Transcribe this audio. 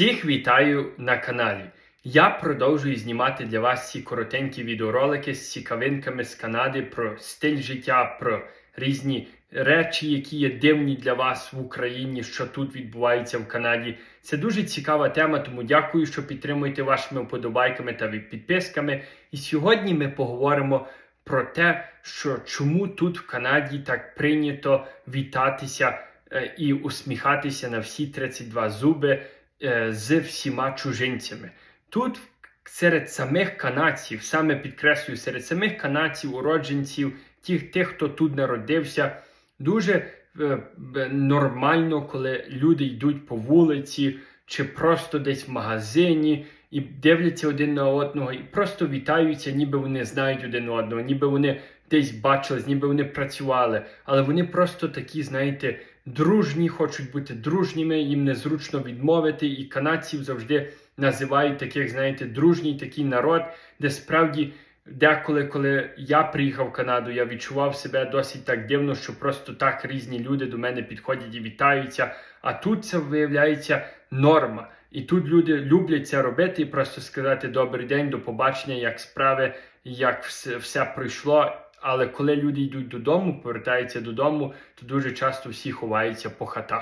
Всіх вітаю на каналі. Я продовжую знімати для вас ці коротенькі відеоролики з цікавинками з Канади про стиль життя, про різні речі, які є дивні для вас в Україні, що тут відбувається в Канаді. Це дуже цікава тема, тому дякую, що підтримуєте вашими вподобайками та підписками. І сьогодні ми поговоримо про те, що чому тут в Канаді так прийнято вітатися е, і усміхатися на всі 32 зуби з всіма чужинцями. Тут серед самих канадців, саме підкреслюю, серед самих канадців, уродженців, тих, тих, хто тут народився, дуже е, нормально, коли люди йдуть по вулиці чи просто десь в магазині і дивляться один на одного, і просто вітаються, ніби вони знають один одного, ніби вони десь бачились, ніби вони працювали, але вони просто такі, знаєте, дружні, хочуть бути дружніми, їм незручно відмовити, і канадців завжди називають таких, знаєте, дружній такий народ, де справді деколи, коли я приїхав в Канаду, я відчував себе досить так дивно, що просто так різні люди до мене підходять і вітаються. А тут це виявляється норма. І тут люди люблять це робити і просто сказати добрий день, до побачення, як справи, як все, все пройшло. Але коли люди йдуть додому, повертаються додому, то дуже часто всі ховаються по хатах.